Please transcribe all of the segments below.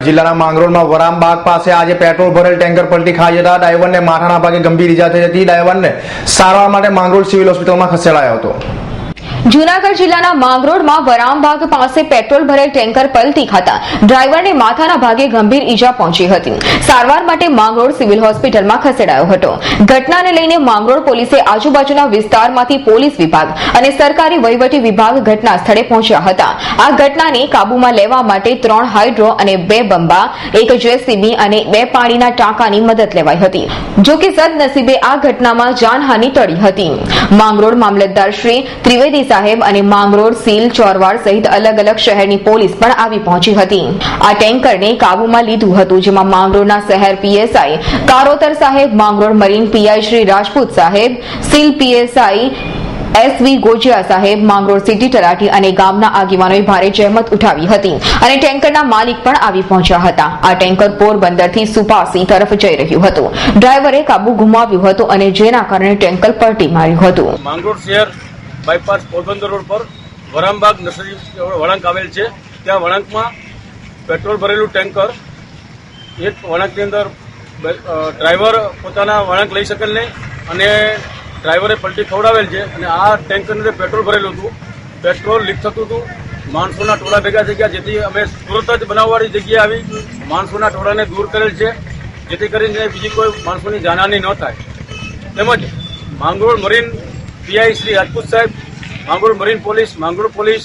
જિલ્લાના માંગરોળમાં વરામબાગ પાસે આજે પેટ્રોલ ભરેલ ટેન્કર પલટી ખાઈ જતા ડાયવરને માથાના ભાગે ગંભીર ઈજા થઈ હતી ડાયવરને સારવાર માટે માંગરોળ સિવિલ હોસ્પિટલમાં ખસેડાયો હતો. જૂનાગઢ જિલ્લાના માંગરોળમાં વરામબાગ પાસે પેટ્રોલ ભરેલ ટેન્કર પલટી ખાતા ડ્રાઈવરને માથાના ભાગે ગંભીર ઈજા પહોંચી હતી. સારવાર માટે માંગરોળ સિવિલ હોસ્પિટલમાં ખસેડાયો હતો. ઘટનાને લઈને માંગરોળ પોલીસે આજુબાજુના વિસ્તારમાંથી પોલીસ વિભાગ અને સરકારી વહીવટી વિભાગ ઘટના સ્થળે પહોંચ્યા હતા. આ ઘટનાને કાબૂમાં લેવા માટે ત્રણ હાઇડ્રો અને બે બંબા, એક જેસીબી અને બે પાણીના ટાંકાની મદદ લેવાઈ હતી. જો કે સદનસીબે આ ઘટનામાં જાનહાની ટળી હતી. માંગરોળ મામલતદાર શ્રી ત્રિવેદી સાહેબ અને માંગરોળ, સીલ, ચોરવાડ સહિત અલગ અલગ શહેરની પોલીસ પણ આવી પહોંચી હતી. આ ટેન્કરને કાબુમાં લીધું હતું, જેમાં માંગરોળના શહેર પીએસઆઈ કારોતર સાહેબ, માંગરોળ મરીન પીઆઈ શ્રી રાજપૂત સાહેબ, સીલ પીએસઆઈ એસવી ગોજિયા સાહેબ, માંગરોળ સિટી તલાટી અને ગામના આગેવાનોએ ભારે જહેમત ઉઠાવી હતી અને ટેન્કરના માલિક પણ આવી પહોંચ્યા હતા. આ ટેન્કર પોરબંદરથી સુપાસી તરફ જઈ રહ્યું હતું. ડ્રાઈવરે કાબુ ગુમાવ્યું હતું અને જેના કારણે ટેન્કર પલટી માર્યું હતું. માંગરોળ શહેર બાયપાસ પોરબંદર રોડ પર વરામબાગ નર્સરી વળાંક આવેલ છે. ત્યાં વળાંકમાં પેટ્રોલ ભરેલું ટેન્કર, એક વળાંકની અંદર ડ્રાઈવર પોતાના વળાંક લઈ શકેલ નહીં અને ડ્રાઈવરે પલટી ખવડાવેલ છે અને આ ટેન્કરની અંદર પેટ્રોલ ભરેલું હતું. પેટ્રોલ લીક થતું હતું. માણસોના ટોળા ભેગા થઈ ગયા, જેથી અમે તુરત જ બનાવવાળી જગ્યાએ આવી માણસોના ટોળાને દૂર કરેલ છે, જેથી કરીને બીજી કોઈ માણસોની જાનહાની ન થાય. તેમજ માંગરોળ મરીન પીઆઈ શ્રી રાજપૂત સાહેબ, Mangrol marine police, Mangrol police,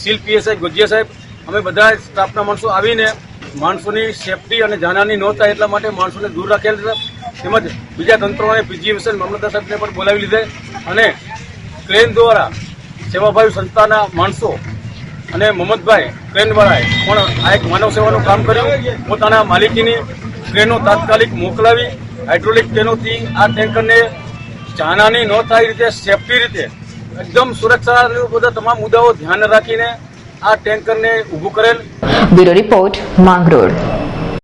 Sil PSI Gojiya સાહેબ, અમે બધા સ્ટાફના માણસો આવીને માણસોની સેફટી અને જાનહાની ન થાય એટલા માટે માણસોને દૂર રાખેલ તેમજ બીજા તંત્રોને પીજીવીએસએલ મામલતદાર સાહેબને પણ બોલાવી લીધે અને ક્રેન દ્વારા સેવાભાવી સંસ્થાના માણસો અને મોહમ્મદભાઈ ટ્રેનવાળાએ પણ આ એક માનવ સેવાનું કામ કર્યું. પોતાના માલિકીની ક્રેનો તાત્કાલિક મોકલાવી, હાઇડ્રોલિક ક્રેનોથી આ ટેન્કરને જાનહાની ન થાય રીતે સેફટી રીતે, એકદમ સુરક્ષા બધા તમામ મુદ્દાઓ ધ્યાન રાખીને આ ટેન્કરને ઊભું કરેલ. Bureau report Mangrol.